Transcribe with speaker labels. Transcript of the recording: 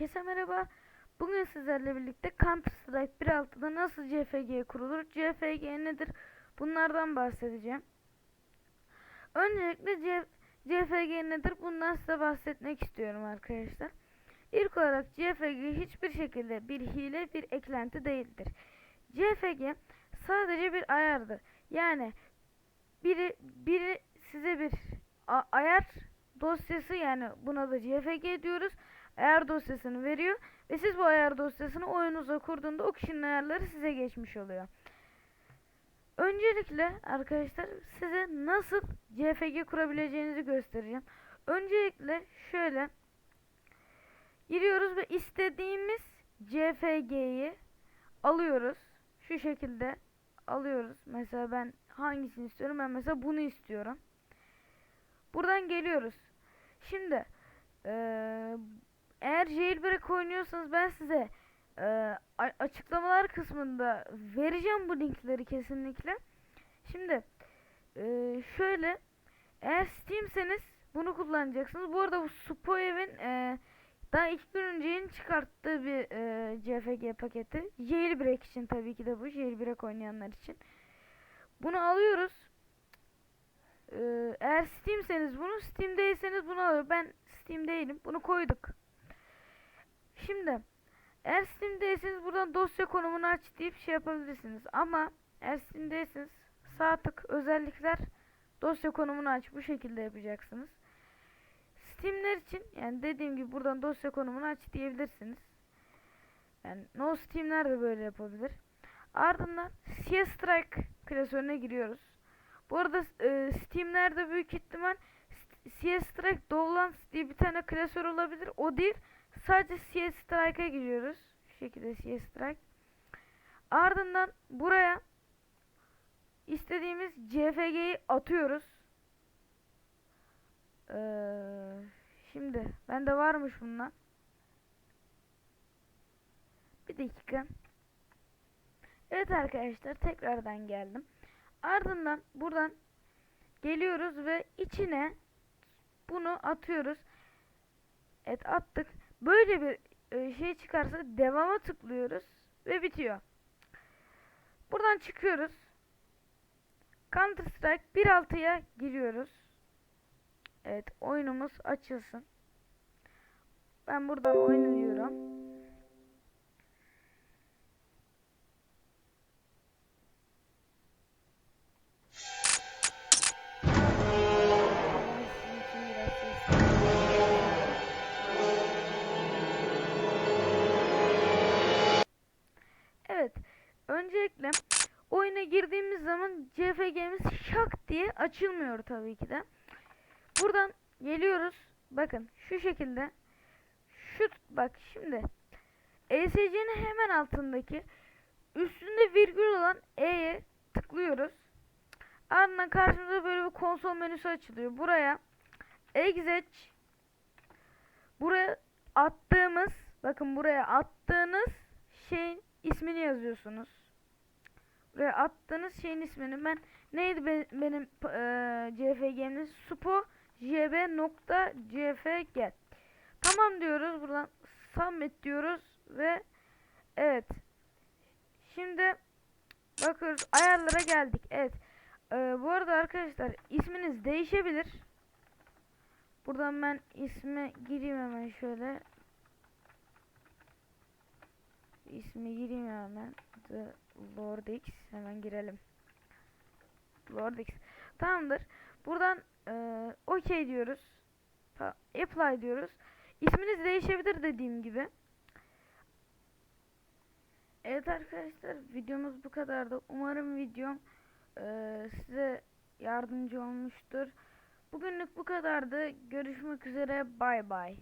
Speaker 1: Herkese merhaba. Bugün sizlerle birlikte Counter Strike 1.6'da nasıl CFG kurulur, CFG nedir bunlardan bahsedeceğim. Öncelikle CFG nedir bundan size bahsetmek istiyorum arkadaşlar. İlk olarak CFG hiçbir şekilde bir hile, bir eklenti değildir. CFG sadece bir ayardır. Yani biri biri size bir ayar dosyası yani buna da CFG diyoruz. Ayar dosyasını veriyor ve siz bu ayar dosyasını oyununuza kurduğunda o kişinin ayarları size geçmiş oluyor. Öncelikle arkadaşlar size nasıl CFG kurabileceğinizi göstereceğim. Öncelikle şöyle giriyoruz ve istediğimiz CFG'yi alıyoruz. Şu şekilde alıyoruz. Mesela ben hangisini istiyorum? Ben mesela bunu istiyorum. Buradan geliyoruz. Şimdi eğer jailbreak oynuyorsanız ben size a- açıklamalar kısmında vereceğim bu linkleri kesinlikle. Şimdi eee, şöyle eğer Steam'seniz bunu kullanacaksınız. Bu arada bu Spoev'in eee daha iki gün önce yeni çıkarttığı bir eee, CFG paketi. Jailbreak için tabii ki de bu. Jailbreak oynayanlar için. Bunu alıyoruz. Ee, eğer Steam'seniz bunu, Steam değilseniz bunu alıyor. Ben Steam değilim. Bunu koyduk. Şimdi eğer Steam değilseniz buradan dosya konumunu aç deyip şey yapabilirsiniz. Ama eğer Steam değilseniz sağ tık özellikler dosya konumunu aç. Bu şekilde yapacaksınız. Steam'ler için yani dediğim gibi buradan dosya konumunu aç diyebilirsiniz. Yani no Steam'ler de böyle yapabilir. Ardından CS Strike klasörüne giriyoruz. Bu arada e, Steam'lerde büyük ihtimal CS Strike Dovlands diye bir tane klasör olabilir. O değil. Sadece CS Strike'a giriyoruz. Şu şekilde CS Strike. Ardından buraya istediğimiz CFG'yi atıyoruz. Ee, şimdi bende varmış bundan. Bir dakika. Evet arkadaşlar tekrardan geldim. Ardından buradan geliyoruz ve içine bunu atıyoruz. Evet attık. Böyle bir e, şey çıkarsa devama tıklıyoruz ve bitiyor. Buradan çıkıyoruz. Counter Strike 1.6'ya giriyoruz. Evet oyunumuz açılsın. Ben buradan oyunu girdiğimiz zaman CFG'miz şak diye açılmıyor tabii ki de. Buradan geliyoruz. Bakın şu şekilde. Şu bak şimdi ESC'nin hemen altındaki üstünde virgül olan E'ye tıklıyoruz. Ardından karşımıza böyle bir konsol menüsü açılıyor. Buraya exec buraya attığımız bakın buraya attığınız şeyin ismini yazıyorsunuz. Buraya attığınız şeyin ismini ben neydi be- benim eee CFG'nin supo jb nokta cfg tamam diyoruz buradan submit diyoruz ve evet. Şimdi bakıyoruz ayarlara geldik. Evet. Eee, bu arada arkadaşlar isminiz değişebilir. Buradan ben isme gireyim hemen şöyle. İsmi gireyim hemen The Lord X hemen girelim. Lord X. Tamamdır. Buradan eee OK diyoruz. Ta- apply diyoruz. İsminiz değişebilir dediğim gibi. Evet arkadaşlar videomuz bu kadardı. Umarım videom eee, size yardımcı olmuştur. Bugünlük bu kadardı. Görüşmek üzere. Bay bay